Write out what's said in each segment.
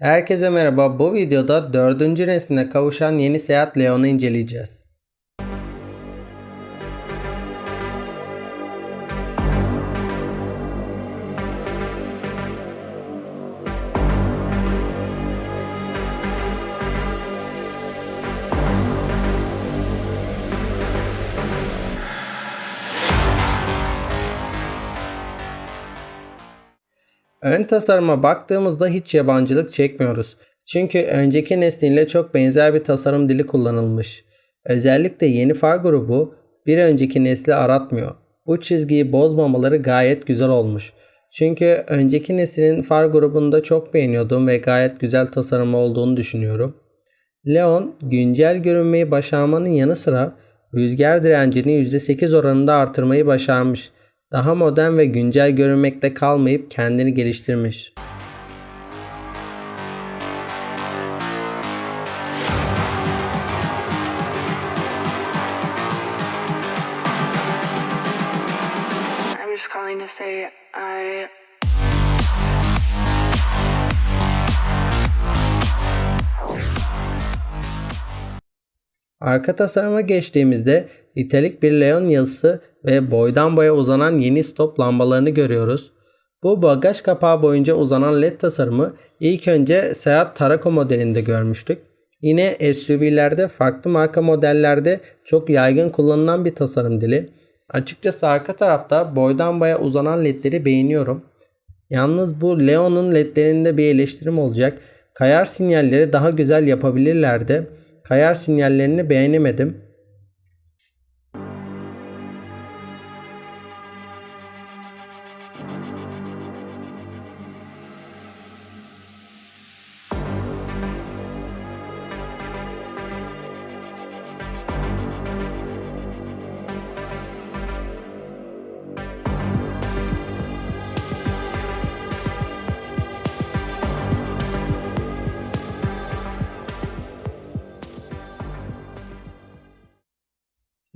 Herkese merhaba. Bu videoda dördüncü nesline kavuşan yeni Seat Leon'u inceleyeceğiz. Ön tasarıma baktığımızda hiç yabancılık çekmiyoruz. Çünkü önceki nesliyle çok benzer bir tasarım dili kullanılmış. Özellikle yeni far grubu bir önceki nesli aratmıyor. Bu çizgiyi bozmamaları gayet güzel olmuş. Çünkü önceki neslin far grubunda çok beğeniyordum ve gayet güzel tasarımı olduğunu düşünüyorum. Leon güncel görünmeyi başarmanın yanı sıra rüzgar direncini %8 oranında artırmayı başarmış. Daha modern ve güncel görünmekte kalmayıp kendini geliştirmiş. I'm just calling to say I Arka tasarıma geçtiğimizde italik bir Leon yazısı ve boydan boya uzanan yeni stop lambalarını görüyoruz. Bu bagaj kapağı boyunca uzanan led tasarımı ilk önce Seat Tarako modelinde görmüştük. Yine SUV'lerde farklı marka modellerde çok yaygın kullanılan bir tasarım dili. Açıkçası arka tarafta boydan boya uzanan ledleri beğeniyorum. Yalnız bu Leon'un ledlerinde bir eleştirim olacak. Kayar sinyalleri daha güzel yapabilirlerdi. Kayar sinyallerini beğenemedim.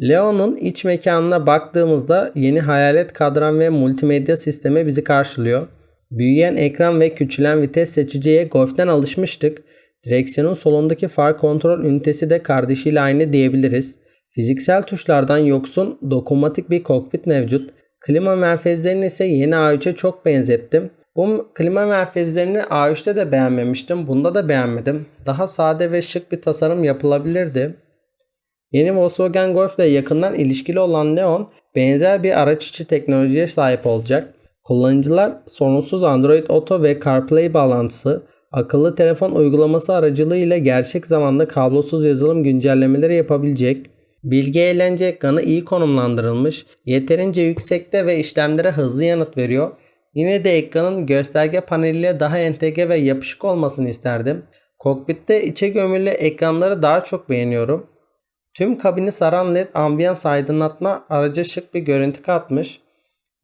Leon'un iç mekanına baktığımızda yeni hayalet kadran ve multimedya sistemi bizi karşılıyor. Büyüyen ekran ve küçülen vites seçiciye Golf'ten alışmıştık. Direksiyonun solundaki far kontrol ünitesi de kardeşiyle aynı diyebiliriz. Fiziksel tuşlardan yoksun dokunmatik bir kokpit mevcut. Klima menfezlerini ise yeni A3'e çok benzettim. Bu klima menfezlerini A3'te de beğenmemiştim. Bunda da beğenmedim. Daha sade ve şık bir tasarım yapılabilirdi. Yeni Volkswagen Golf yakından ilişkili olan Neon benzer bir araç içi teknolojiye sahip olacak. Kullanıcılar sorunsuz Android Auto ve CarPlay bağlantısı, akıllı telefon uygulaması aracılığıyla gerçek zamanda kablosuz yazılım güncellemeleri yapabilecek. Bilgi eğlence ekranı iyi konumlandırılmış, yeterince yüksekte ve işlemlere hızlı yanıt veriyor. Yine de ekranın gösterge paneliyle daha entegre ve yapışık olmasını isterdim. Kokpitte içe gömülü ekranları daha çok beğeniyorum. Tüm kabini saran led ambiyans aydınlatma araca şık bir görüntü katmış.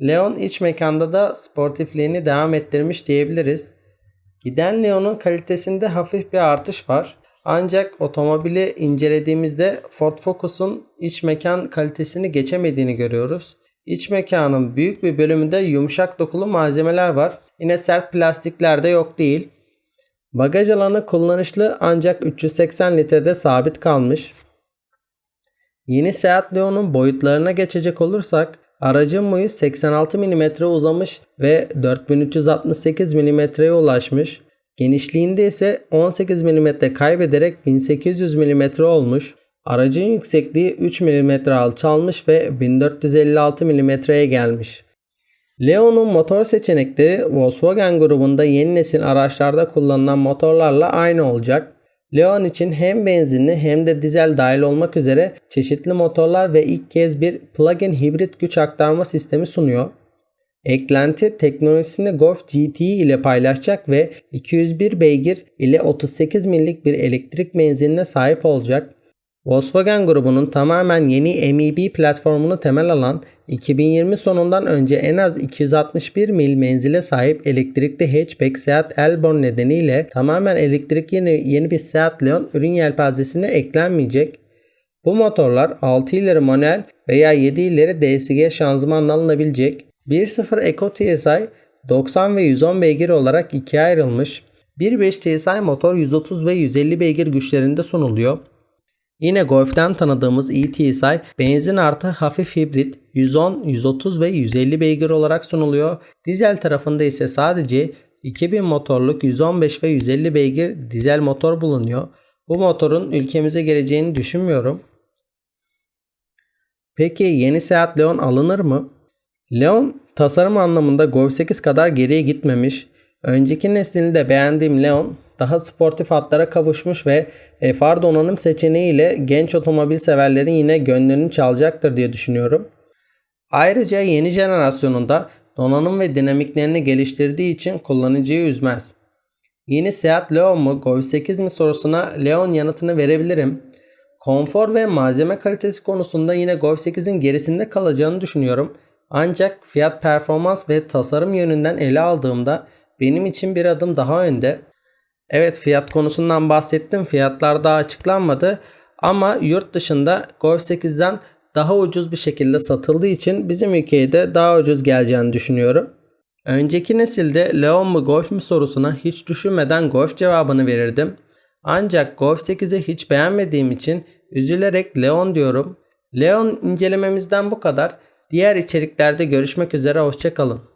Leon iç mekanda da sportifliğini devam ettirmiş diyebiliriz. Giden Leon'un kalitesinde hafif bir artış var. Ancak otomobili incelediğimizde Ford Focus'un iç mekan kalitesini geçemediğini görüyoruz. İç mekanın büyük bir bölümünde yumuşak dokulu malzemeler var. Yine sert plastikler de yok değil. Bagaj alanı kullanışlı ancak 380 litrede sabit kalmış. Yeni Seat Leon'un boyutlarına geçecek olursak aracın boyu 86 mm uzamış ve 4368 mm'ye ulaşmış. Genişliğinde ise 18 mm kaybederek 1800 mm olmuş. Aracın yüksekliği 3 mm alçalmış ve 1456 mm'ye gelmiş. Leon'un motor seçenekleri Volkswagen grubunda yeni nesil araçlarda kullanılan motorlarla aynı olacak. Leon için hem benzinli hem de dizel dahil olmak üzere çeşitli motorlar ve ilk kez bir plug-in hibrit güç aktarma sistemi sunuyor. Eklenti teknolojisini Golf GTI ile paylaşacak ve 201 beygir ile 38 millik bir elektrik menziline sahip olacak. Volkswagen grubunun tamamen yeni MEB platformunu temel alan 2020 sonundan önce en az 261 mil menzile sahip elektrikli hatchback Seat Elborn nedeniyle tamamen elektrik yeni, yeni bir Seat Leon ürün yelpazesine eklenmeyecek. Bu motorlar 6 ileri manuel veya 7 ileri DSG şanzımanla alınabilecek. 1.0 Eco TSI 90 ve 110 beygir olarak ikiye ayrılmış. 1.5 TSI motor 130 ve 150 beygir güçlerinde sunuluyor. Yine Golf'ten tanıdığımız e-TSI benzin artı hafif hibrit 110, 130 ve 150 beygir olarak sunuluyor. Dizel tarafında ise sadece 2000 motorluk 115 ve 150 beygir dizel motor bulunuyor. Bu motorun ülkemize geleceğini düşünmüyorum. Peki yeni Seat Leon alınır mı? Leon tasarım anlamında Golf 8 kadar geriye gitmemiş. Önceki neslini de beğendiğim Leon daha sportif hatlara kavuşmuş ve FR donanım seçeneğiyle genç otomobil severlerin yine gönlünü çalacaktır diye düşünüyorum. Ayrıca yeni jenerasyonunda donanım ve dinamiklerini geliştirdiği için kullanıcıyı üzmez. Yeni Seat Leon mu Golf 8 mi sorusuna Leon yanıtını verebilirim. Konfor ve malzeme kalitesi konusunda yine Golf 8'in gerisinde kalacağını düşünüyorum. Ancak fiyat performans ve tasarım yönünden ele aldığımda benim için bir adım daha önde. Evet fiyat konusundan bahsettim. Fiyatlar daha açıklanmadı. Ama yurt dışında Golf 8'den daha ucuz bir şekilde satıldığı için bizim ülkeye de daha ucuz geleceğini düşünüyorum. Önceki nesilde Leon mu Golf mu sorusuna hiç düşünmeden Golf cevabını verirdim. Ancak Golf 8'i hiç beğenmediğim için üzülerek Leon diyorum. Leon incelememizden bu kadar. Diğer içeriklerde görüşmek üzere hoşçakalın.